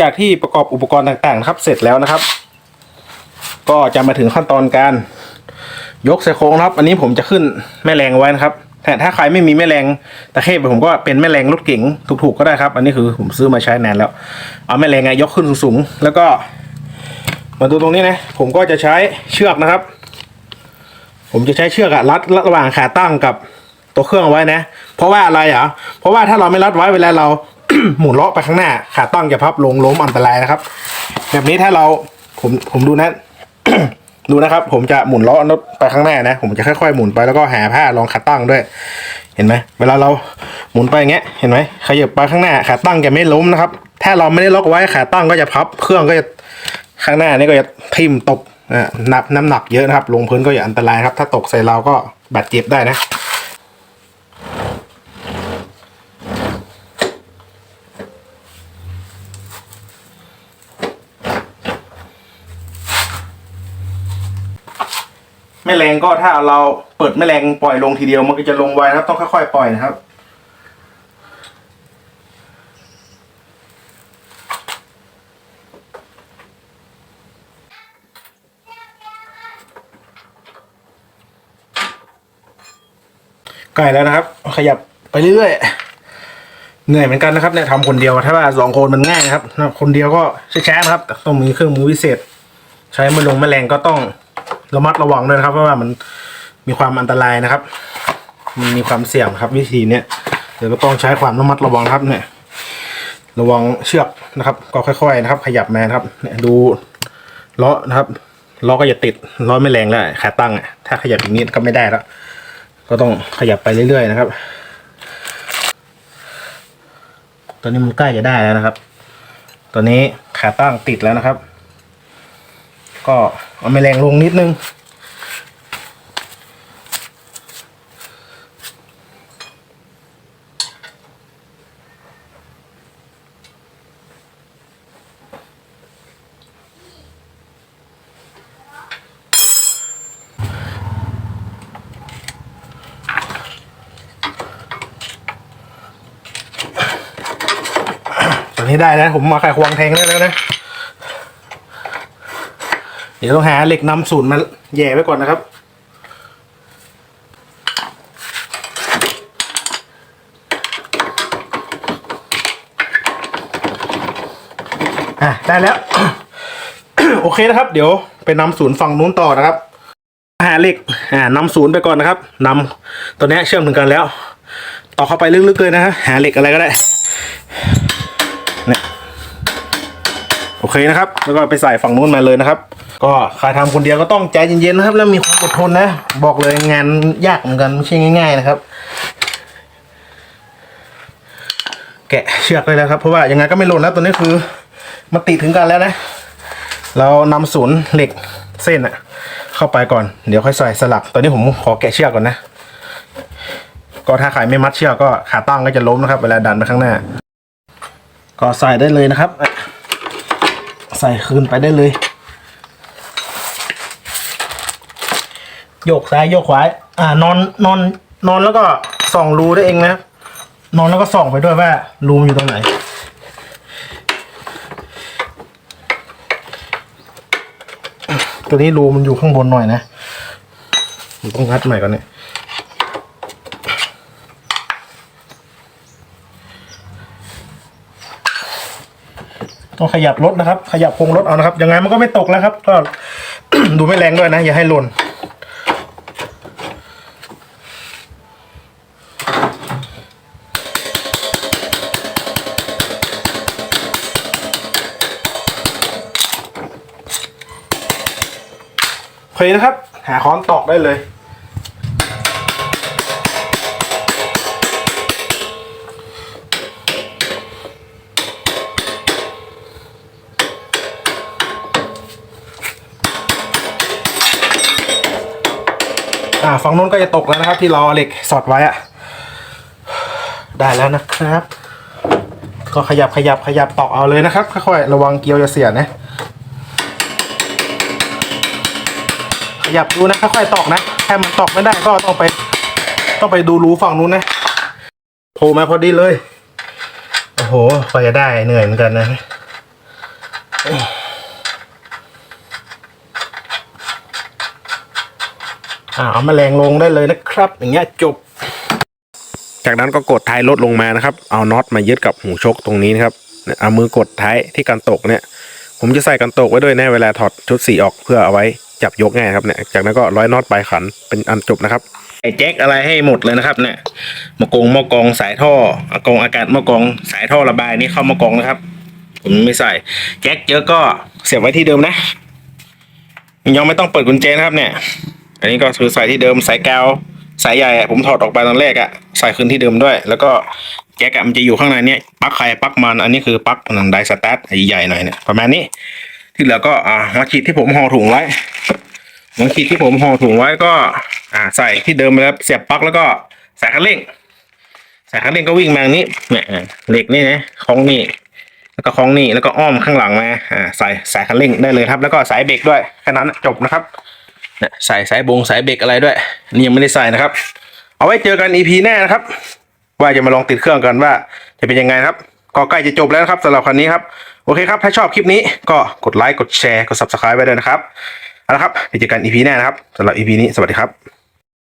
จากที่ประกอบอุปกรณ์ต่างๆนะครับ เสร็จแล้วนะครับ ก็จะมาถึงขั้นตอนการ ยกใส่โครงครับ อันนี้ผมจะขึ้นแม่แรงไว้นะครับแต่ถ้าใครไม่มีแม่แรงตะเข้ผมก็เป็นแม่แรงรถเก๋งถูกๆก็ได้ครับ อันนี้คือผมซื้อมาใช้นานแล้ว เอาแม่แรงไงยกขึ้นสูงๆแล้วก็มาดูตรงนี้นะผมก็จะใช้เชือกนะครับ ผมจะใช้เชือกอะรัดระหว่างขาตั้งกับตัวเครื่องไว้นะ เพราะว่าอะไรอะเพราะว่าถ้าเราไม่รัดไว้เวลาเรา หมุนเลาะไปข้างหน้า ขาตั้งจะพับลงล้มอันตรายนะครับ แบบนี้ถ้าเราผมผมดูนะ ดูนะครับ ผมจะหมุนล้อรถไปข้างหน้านะ ผมจะค่อยๆหมุนไปแล้วก็หาผ้ารองขาตั้งด้วย เห็นไหมเวลาเราหมุนไปอย่างเงี้ยเห็นไหมขยับไปข้างหน้าขาตั้งจะไม่ล้มนะครับ ถ้าเราไม่ได้ล็อกไว้ขาตั้งก็จะพับเครื่องก็จะข้างหน้านี่ก็จะทิ่มตกอ่านับน้ำหนักเยอะนะครับ ลงพื้นก็อย่าอันตรายครับ ถ้าตกใส่เราก็บาดเจ็บได้นะ แม่แรงก็ถ้าเราเปิดแม่แรงปล่อยลงทีเดียว มันก็จะลงไวนะครับ ต้องค่อยๆปล่อยนะครับใกล้แล้วนะครับ ขยับไปเรื่อยๆเหนื่อยเหมือนกันนะครับเนี่ยทำคนเดียวถ้าว่าสองคนมันง่ายนะครับคนเดียวก็ช้าๆนะครับแต่ต้องมีเครื่องมือพิเศษ ใช้มือลงแมลงก็ต้อง ระมัดระวังด้วยนะครับเพราะว่ามันมีความอันตรายนะครับมันมีความเสี่ยงครับ วิธีเนี้ยเดี๋ยวก็ต้องใช้ความระมัดระวังครับเนี่ย ระวังเชือกนะครับ ก็ค่อยๆนะครับ ขยับมานครับ เนี่ยดูล้อนะครับล้อก็จะติดล้อไม่แรงแล้วขาตั้งอะถ้าขยับอย่างนี้ก็ไม่ได้แล้วก็ต้องขยับไปเรื่อยๆนะครับ ตอนนี้มันใกล้จะได้แล้วนะครับ ตอนนี้ขาตั้งติดแล้วนะครับ ก็เอาแมลงลงนิดนึง ตอนนี้ได้แล้วผมมาไขควงแทงได้แล้วนะ ดี๋ยวต้องหาเหล็กนำศูนย์มาแย่ไว้ก่อนนะครับ อะ ได้แล้ว โอเคนะครับ เดี๋ยวไปนำศูนย์ฝั่งนู้นต่อนะครับ หาเหล็ก อ่านำศูนย์ไปก่อนนะครับนำตัวนี้เชื่อมถึงกันแล้ว ต่อเข้าไปลึกๆเลยนะฮะหาเหล็กอะไรก็ได้ โอเคนะครับ แล้วก็ไปใส่ฝั่งนู้นมาเลยนะครับ ก็ใครทำคนเดียวก็ต้องใจเย็นๆนะครับ แล้วมีความอดทนนะ บอกเลยงานยากเหมือนกันไม่ใช่ง่าย ๆ นะครับ แกะเชือกเลยนะครับ เพราะว่ายังไงก็ไม่หล่นแล้วตัวนี้คือมันติดถึงกันแล้วนะ เรานำศูนย์เหล็กเส้นอะเข้าไปก่อน เดี๋ยวค่อยใส่สลัก ตอนนี้ผมขอแกะเชือกก่อนนะ ก็ถ้าใครไม่มัดเชือกก็ขาตั้งก็จะล้มนะครับ เวลาดันไปข้างหน้า ก็ใส่ได้เลยนะครับ ส่คืนไปได้เลย โยกซ้ายโยกขวา อ่านอนนอนนอนแล้วก็ส่องรูได้เองนะ นอนแล้วก็ส่องไปด้วยว่ารูอยู่ตรงไหน ตัวนี้รูมันอยู่ข้างบนหน่อยนะผมต้องงัดใหม่ก่อนเนี่ย ต้องขยับรถนะครับ ขยับโครงรถเอานะครับ ยังไงมันก็ไม่ตกแล้วครับ ก็ดูไม่แรงด้วยนะ อย่าให้หล่นโอเคนะครับ หาค้อนตอกได้เลย อ่าฝั่งนู้นก็จะตกแล้วนะครับ ที่รอเหล็กสอดไว้อะได้แล้วนะครับ ก็ขยับขยับขยับตอกเอาเลยนะครับค่อยๆระวังเกลียวจะเสียนะ ขยับดูนะค่อยๆตอกนะถ้ามันตอกไม่ได้ก็ต้องไป ต้องไปดูรูฝั่งนู้นนะโผล่มาพอดีเลย โอ้โหกว่าจะได้เหนื่อยเหมือนกันนะ อ่าเอาแมลงลงได้เลยนะครับ อย่างเงี้ยจบ จากนั้นก็กดท้ายรถลงมานะครับ เอาน็อตมายึดกับหูชกตรงนี้นะครับเนี่ยเอามือกดท้ายที่กันตกเนี่ย ผมจะใส่กันตกไว้ด้วยนะเวลาถอดชุดสีออกเพื่อเอาไว้จับยกง่ายครับเนี่ยจากนั้นก็ร้อยน็อตปลายขันเป็นอันจบนะครับไอ้แจ็คอะไรให้หมดเลยนะครับ เนี่ยมากงมากองสายท่ออากงอากาศมากองสายท่อระบายนี่เข้ามากองนะครับ ผมไม่ใส่แจ็คเยอะก็เสียบไว้ที่เดิมนะยังไม่ต้องเปิดกุญแจนะครับเนี่ย อันนี้ก็คือใส่ที่เดิมสายกาวสายใหญ่ผมถอดออกไปตอนแรกอะใส่คืนที่เดิมด้วย แล้วก็แจ็คอะมันจะอยู่ข้างในเนี่ยปลั๊กใครปลั๊กมันอันนี้คือปลั๊กหนังไดสตาร์ทใหญ่ๆหน่อยเนี่ยประมาณนี้ ที่เหลือก็อ่าหัวฉีดที่ผมห่อถุงไว้หัวฉีดที่ผมห่อถุงไว้ก็ อ่า ใส่ที่เดิมไปแล้วเสียบปลั๊กแล้วก็สายคันเร่งสายคันเร่งก็วิ่งมางนี้เนี่ยเหล็กนี่นะคล้องนี่แล้วก็คล้องนี่แล้วก็อ้อมข้างหลังมาอ่าใส่สายคันเร่งได้เลยครับ แล้วก็สายเบรกด้วยแค่นั้นจบนะครับ เนี่ยใส่สายบงสายเบรกอะไรด้วยนี่ยังไม่ได้ใส่นะครับ เอาไว้เจอกัน EP หน้านะครับ ว่าจะมาลองติดเครื่องกันว่า จะเป็นยังไงครับ ก็ใกล้จะจบแล้วครับสำหรับคันนี้ครับโอเคครับ ถ้าชอบคลิปนี้ก็กดไลค์กดแชร์กด subscribe ไว้ด้วยนะครับเอาละครับไปเจอกัน EP หน้านะครับสำหรับ EP นี้สวัสดีครับ